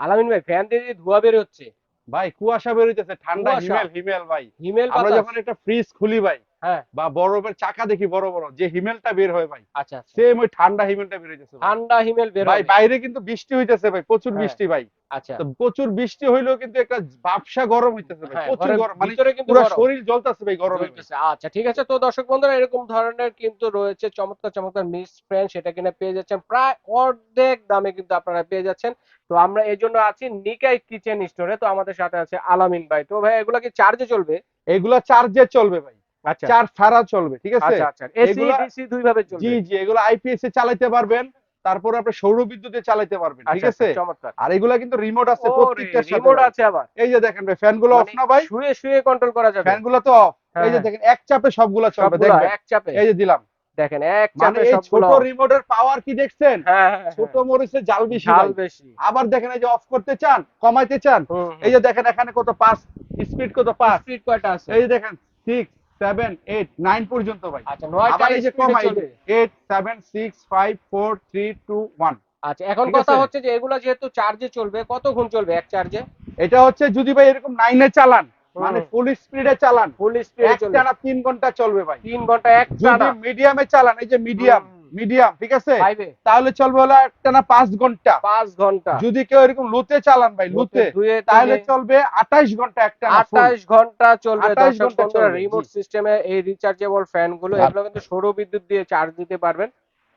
আলামিন ভাই ফ্যান দিয়ে যে ধোয়া বের হচ্ছে। ভাই কুয়াশা বের হইতেছে ঠান্ডা। হিমেল হিমেল ভাই। হিমেল আমরা যখন একটা ফ্রিজ খুলি ভাই বা বরফের চাকা দেখি বড় বড় যে হিমেলটা বের হয় ভাই। আচ্ছা আচ্ছা। সেম ওই ঠান্ডা হিমেলটা বের হইতেছে ঠান্ডা হিমেল বের ভাই বাইরে কিন্তু বৃষ্টি হইতেছে ভাই প্রচুর হ্যাঁ। বৃষ্টি ভাই। আচ্ছা। প্রচুর বৃষ্টি হইলেও কিন্তু একটা গরম হইতেছে ভাই হ্যাঁ, প্রচুর গরম মানে পুরো শরীর জ্বলতেছে ভাই গরমে ভাই। চলতেছে। আচ্ছা ঠিক আছে। তো দর্শক বন্ধুরা এরকম ধরনের কিন্তু রয়েছে চমৎকার চমৎকার মিস ফ্রেন্ড সেটা কিনা পেয়ে যাচ্ছেন। প্রায় অর্ধেক দামে কিন্তু আপনারা পেয়ে যাচ্ছেন। তো আমরা এই জন্য আছি নিকাই কিচেন স্টোরে। তো আমাদের সাথে আছে আলামিন ভাই। তো ভাই এগুলা কি চার্জে চলবে? এগুলা চার্জে চলবে ভাই। আচ্ছা চার্জ ছাড়া চলবে ঠিক আছে? আচ্ছা আচ্ছা। এগুলা- ডিসি দুই ভাবে চলবে। জি জি এগুলো আইপিএস এ চালাতে পারবেন তারপর আপনি সৌর বিদ্যুতে চালাতে পারবেন ঠিক আচ্ছা, আছে? আচ্ছা, আর এগুলা কিন্তু রিমোট আছে সাথে রিমোট আছে আবার। এই যে দেখেন ভাই ফ্যানগুলো অফ মানে না ভাই? শুয়ে শুয়ে কন্ট্রোল করা যাবে। ফ্যানগুলো তো অফ এই যে হ্যাঁ। দেখেন এক চাপে সবগুলা চলবে দেখবেন? এক চাপে। এই যে দিলাম। দেখেন এক মানে চাপে সবগুলো ছোট রিমোটের পাওয়ার কি দেখছেন? হ্যাঁ হ্যাঁ, ছোট মরিচে জাল বেশি ভাই। বেশি। আবার দেখেন এই যে অফ করতে চান কমাইতে চান। এই যে দেখেন এখানে কত পাঁচ স্পিড কত পাঁচ স্পিড কয়টা আছে? এই যে দেখেন সিক্স সেভেন এইট নাইন পর্যন্ত ভাই। আচ্ছা নয়টা এই যে কমাই eight seven six five four three two one আচ্ছা এখন কথা হচ্ছে যে এগুলা যেহেতু চার্জে চলবে কতক্ষণ চলবে এক চার্জে এটা হচ্ছে যদি ভাই এরকম নাইনে চালান মানে ফুল স্পিডে চালান ফুল স্পিডে টানা তিন ঘণ্টা চলবে ভাই। তিন ঘণ্টা এক যদি মিডিয়ামে চালান এই যে মিডিয়াম। মিডিয়াম ঠিক আছে? তাহলে চলবে হলো একটানা পাঁচ ঘণ্টা। পাঁচ ঘণ্টা। যদি কেউ এরকম লুতে চালান ভাই লুতে তাহলে চলবে আটাইশ ঘণ্টা full। আঠাশ ঘণ্টা চলবে 28 ঘণ্টা রিমোট। সিস্টেমে এই রিচার্জেবল ফ্যানগুলো এগুলো কিন্তু সৌর বিদ্যুৎ দিয়ে চার্জ দিতে পারবেন।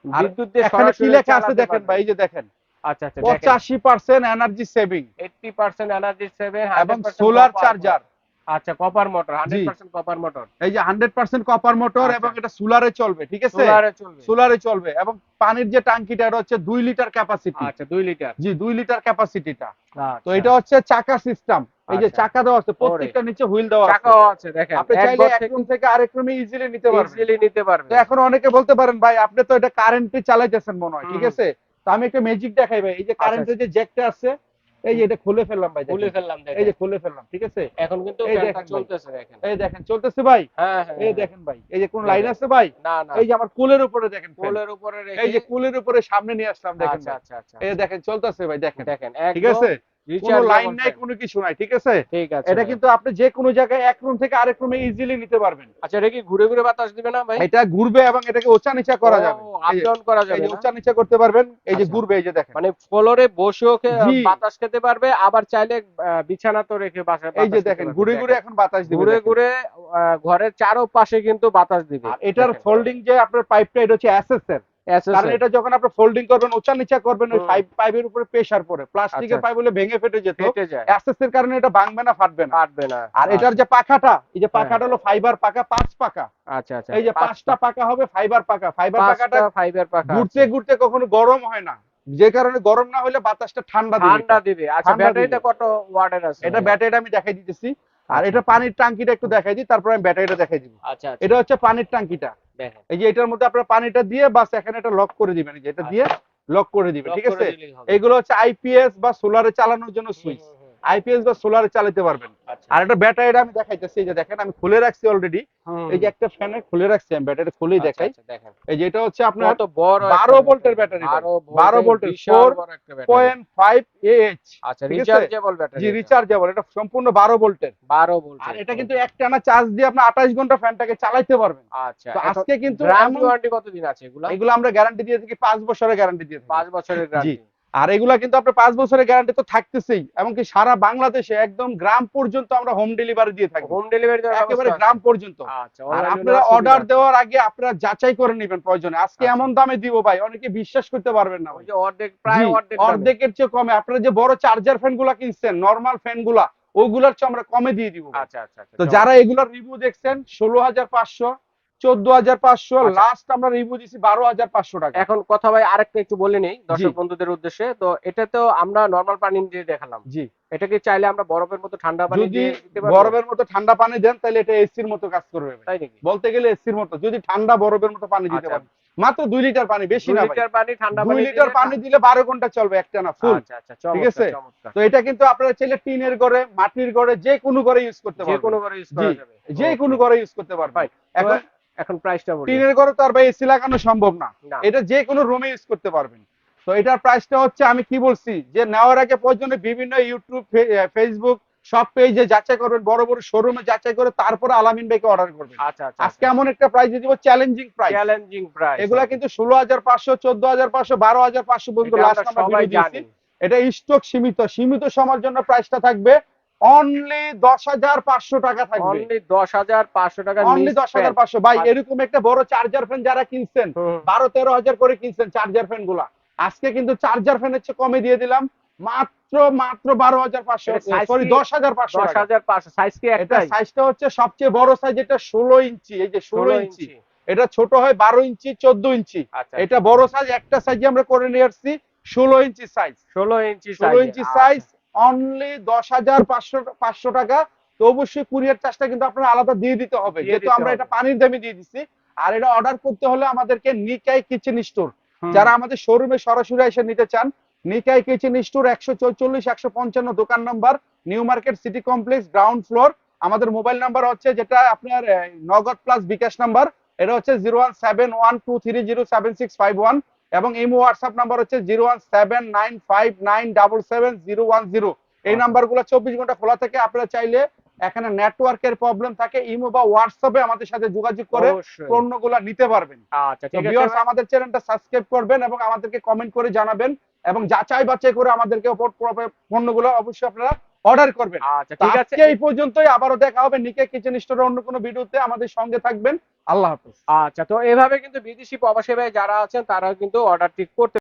বিদ্যুৎ দিয়ে এখানে কি লেখা আছে দেখেন ভাই এই যে দেখেন। আচ্ছা আচ্ছা পঁচাশি percent energy saving eighty percent energy saving এবং সোলার চার্জার আচ্ছা কপার মোটর জি। হান্ড্রেড পার্সেন্ট কপার মোটর এই যে হান্ড্রেড পার্সেন্ট কপার মোটর আচ্ছা। এবং এটা সোলারে চলবে ঠিক আছে? সোলারে চলবে। সোলারে চলবে এবং পানির যে টাঙ্কিটা এটা হচ্ছে দুই লিটার ক্যাপাসিটি আচ্ছা দুই লিটার। জি দুই লিটার ক্যাপাসিটিটা তো আচ্ছা। এটা হচ্ছে চাকা সিস্টেম এই যে আচ্ছা। চাকা দেওয়া আছে প্রত্যেকটা নিচে হুইল দেওয়া আছে। চাকাও আছে দেখেন। আপনি চাইলে এক থেকে রুম থেকে আরেক রুমে ইজিলি নিতে পারবেন। ইজিলি নিতে পারবে তো এখন অনেকে বলতে পারেন ভাই আপনি তো এটা কারেন্টে চালাইতেছেন মনে হয় ঠিক আছে? তো আমি একটা ম্যাজিক দেখাই ভাই। এই যে কারেন্টের যে জ্যাকটা আছে এই যে এটা খুলে ফেললাম ভাই খুলে দেখেন। ফেললাম এই যে খুলে ফেললাম ঠিক আছে? এখন কিন্তু এই দেখেন ভাই। চলতেছে দেখেন। এই দেখেন চলতেছে ভাই? হ্যাঁ হ্যাঁ এই হ্যাঁ। দেখেন ভাই এই যে কোন লাইন আছে ভাই? না না। এই যে আমার কুলের উপরে দেখেন। কোলের উপরে এই যে কুলের উপরে সামনে নিয়ে আসলাম দেখেন আচ্ছা আচ্ছা আচ্ছা এই দেখেন চলতেছে ভাই দেখেন। দেখেন ঠিক আছে? লাইন নাই কোনো কিছু নাই ঠিক আছে? ঠিক আছে এটা কিন্তু আপনি যে কোনো জায়গায় এক রুম থেকে আরেক রুমে ইজিলি নিতে পারবেন। আচ্ছা এটা কি ঘুরে ঘুরে বাতাস দিবে না ভাই? এটা ঘুরবে এবং এটাকে ওচা নিচা করা যাবে। আপ ডাউন করা যাবে যে নিচা করতে পারবেন এই যে আচ্ছা। ঘুরবে এই যে দেখেন। মানে ফ্লোরে বসেও খে- বাতাস খেতে পারবে আবার চাইলে বিছানা তো রেখে এই যে দেখেন ঘুরে ঘুরে এখন বাতাস দিবে ঘুরে ঘুরে ঘরের চারোপাশে কিন্তু বাতাস দিবে। আর এটার ফোল্ডিং যে আপনার পাইপটা এটা হচ্ছে কারণ এটা যখন আপনি ফোল্ডিং করবেন উঁচা নিচা করবেন ওই পাইপ পাইপের উপরে প্রেসার পড়ে। প্লাস্টিকের আচ্ছা। পাইপ হলে ভেঙে ফেটে যেত। অ্যাসেস এর কারণে এটা ভাঙবে না ফাটবে না। কাটবে না। আর এটার যে পাখাটা এই যে হ্যাঁ। পাখাটা হলো ফাইবার পাকা পাঁচ পাকা আচ্ছা আচ্ছা। এই যে পাঁচটা। পাকা হবে ফাইবার পাকা ফাইবার পাকাটা ফাইবার পাকা ঘুরতে ঘুরতে কখনো গরম হয় না। যে কারণে গরম না হলে বাতাসটা ঠান্ডা দিবে ঠান্ডা দিবে আচ্ছা ব্যাটারিটা কত ওয়াটের আছে? এটা ব্যাটারিটা আমি দেখাই দিতেছি। আর এটা পানির টাঙ্কিটা একটু দেখাই দিই তারপর আমি ব্যাটারিটা দেখাই দিব। আচ্ছা আচ্ছা। এটা হচ্ছে পানির টাঙ্কিটা। এই যে এটার মধ্যে আপনার পানিটা দিয়ে বাস এখানে এটা লক করে দিবেন এই যে এটা দিয়ে লক করে দিবেন ঠিক আছে? এগুলো হচ্ছে আইপিএস বা সোলারে চালানোর জন্য সুইচ। আইপিএস বা সোলারে চালাতে পারবেন। আচ্ছা। আর এটা ব্যাটারিটা আমি দেখাইতেছি এই যে দেখেন আমি খুলে রাখছি অলরেডি এই যে একটা ফ্যানে খুলে রাখছি আমি ব্যাটারি খুলেই আচ্ছা, দেখাই। আচ্ছা, এই যে এটা হচ্ছে আপনার কত বড় 12 ভোল্টের ব্যাটারি ভাই। 12 12 ভোল্টের, বিশাল 4 বড় একটা ব্যাটারি। পয়েন্ট ফাইভ এইচ আচ্ছা রিচার্জেবল ব্যাটারি জি রিচার্জেবল এটা সম্পূর্ণ বারো ভোল্টের। 12 ভোল্ট আর এটা কিন্তু একটানা চার্জ দিয়ে আপনি আঠাশ ঘণ্টা ফ্যানটাকে চালাইতে পারবেন। আচ্ছা তো আজকে কিন্তু গ্যারান্টি ওয়ারেন্টি কতদিন আছে এগুলা? এগুলো আমরা গ্যারান্টি দিয়ে থাকি পাঁচ বছরের গ্যারান্টি দিয়ে থাকি। 5 বছরের গ্যারান্টি আর এগুলা কিন্তু আপনার পাঁচ বছরের গ্যারান্টি তো থাকতেছেই এমনকি সারা বাংলাদেশে একদম গ্রাম পর্যন্ত আমরা হোম ডেলিভারি দিয়ে থাকি। হোম ডেলিভারি একেবারে গ্রাম পর্যন্ত। আচ্ছা আর আপনারা অর্ডার দেওয়ার আগে আপনারা যাচাই করে নেবেন প্রয়োজনে। আজকে আচ্ছা। এমন দামে দিব ভাই অনেকে বিশ্বাস করতে পারবেন না ওই যে অর্ধেক প্রায় অর্ধেক অর্ধেকের চেয়ে কমে। আপনারা যে বড় চার্জার ফ্যানগুলা কিনছেন নর্মাল ফ্যানগুলা ওইগুলার চেয়ে আমরা কমে দিয়ে দিব আচ্ছা আচ্ছা আচ্ছা। তো যারা এগুলার রিভিউ দেখছেন ষোলো হাজার পাঁচশো চোদ্দ হাজার পাঁচশো আচ্ছা। লাস্ট আমরা রিভিউ দিছি বারো হাজার পাঁচশো টাকা। এখন কথা ভাই আরেকটা একটু বলে নেই দর্শক বন্ধুদের উদ্দেশ্যে। তো এটা তো আমরা নরমাল পানি দিয়ে দেখালাম। জি। এটা চাইলে আমরা বরফের মতো ঠান্ডা পানি দিয়ে বরফের মতো ঠান্ডা পানি দেন তাহলে এটা এসির মতো কাজ করবে তাই নাকি? বলতে গেলে এসির মতো। যদি ঠান্ডা বরফের মতো পানি দিতে আচ্ছা। পারেন। মাত্র দুই লিটার পানি বেশি না লিটার পানি ঠান্ডা দুই লিটার পানি দিলে বারো ঘণ্টা চলবে একটা না ফুল আচ্ছা চমৎকার, ঠিক আছে? তো এটা কিন্তু আপনারা চাইলে টিনের ঘরে মাটির ঘরে যে কোনো ঘরে ইউজ করতে যে পারবেন। কোনো করে ইউজ করা যাবে। যে কোনো ঘরে ইউজ করতে পারবেন। ভাই, এখন এখন প্রাইসটা বলি। টিনের ঘরে তো আর ভাই এসি লাগানো সম্ভব না। এটা যে কোনো রুমে ইউজ করতে পারবেন। তো এটার প্রাইসটা হচ্ছে আমি কি বলছি যে নেওয়ার আগে পর্যন্ত বিভিন্ন ইউটিউব ফেসবুক সব পেজে যাচাই করবেন বড় বড় শোরুমে যাচাই করে তারপরে আলামিন ভাইকে অর্ডার করবেন। আচ্ছা আচ্ছা আজকে এমন একটা প্রাইস দিয়ে দিব চ্যালেঞ্জিং প্রাইস চ্যালেঞ্জিং প্রাইস এগুলা কিন্তু ষোলো হাজার পাঁচশো চোদ্দ হাজার পাঁচশো বারো হাজার পাঁচশো পর্যন্ত লাস্ট জানি। এটা স্টক সীমিত। সীমিত সময়ের জন্য প্রাইসটা থাকবে অনলি দশ হাজার পাঁচশো টাকা থাকবে। অনলি দশ হাজার পাঁচশো টাকা অনলি দশ হাজার পাঁচশো। ভাই। এরকম একটা বড় চার্জার ফ্যান যারা কিনছেন বারো তেরো হাজার করে কিনছেন চার্জার ফ্যানগুলা। আজকে কিন্তু চার্জার ফ্যানের চেয়ে কমে দিয়ে দিলাম মাত্র মাত্র বারো হাজার পাঁচশো। সরি দশ হাজার পাঁচশো দশ হাজার পাঁচশো সাইজ কি এটা সাইজটা হচ্ছে সবচেয়ে বড় সাইজ এটা ষোলো ইঞ্চি। এই যে ষোলো ইঞ্চি। এটা ছোট হয় বারো ইঞ্চি চোদ্দ ইঞ্চি। আচ্ছা। এটা বড় সাইজ একটা সাইজে আমরা করে নিয়ে আসছি ষোলো ইঞ্চি সাইজ ষোলো ইঞ্চি ষোলো ইঞ্চি। সাইজ অনলি দশ হাজার পাঁচশো পাঁচশো টাকা। তো অবশ্যই কুরিয়ার চার্জটা কিন্তু আপনার আলাদা দিয়ে দিতে হবে। যেহেতু আমরা এটা পানির দামে দিয়ে দিচ্ছি আর এটা অর্ডার করতে হলে আমাদেরকে নিকাই কিচেন স্টোর যারা আমাদের শোরুমে সরাসরি এসে নিতে চান নিকাই কিচেন স্টোর একশো চৌচল্লিশ একশো পঞ্চান্ন দোকান number new market city complex ground floor আমাদের মোবাইল নাম্বার হচ্ছে যেটা আপনার নগদ প্লাস বিকাশ নাম্বার এটা হচ্ছে zero one seven one two three zero seven six five one এবং ইমো হোয়াটসঅ্যাপ নাম্বার হচ্ছে zero one seven nine five nine double seven zero one zero এই আচ্ছা। নাম্বারগুলো চব্বিশ ঘণ্টা খোলা থাকে আপনারা চাইলে এখানে নেটওয়ার্কের প্রবলেম থাকে ইমো বা হোয়াটসঅ্যাপে আমাদের সাথে যোগাযোগ করে। পণ্যগুলো নিতে পারবেন আচ্ছা ঠিক আছে আমাদের চ্যানেলটা সাবস্ক্রাইব করবেন এবং আমাদেরকে কমেন্ট করে জানাবেন এবং যাচাই বাছাই করে আমাদেরকে পণ্যগুলো অবশ্যই আপনারা অর্ডার করবেন। আচ্ছা ঠিক আছে? এই পর্যন্তই। আবারও দেখা হবে নিকে কিচেন স্টোরের অন্য কোনো ভিডিওতে। আমাদের সঙ্গে থাকবেন। আল্লাহ হাফেজ। আচ্ছা তো এভাবে কিন্তু বিদেশি প্রবাসী ভাই যারা আছেন তারা কিন্তু অর্ডার ঠিক করতে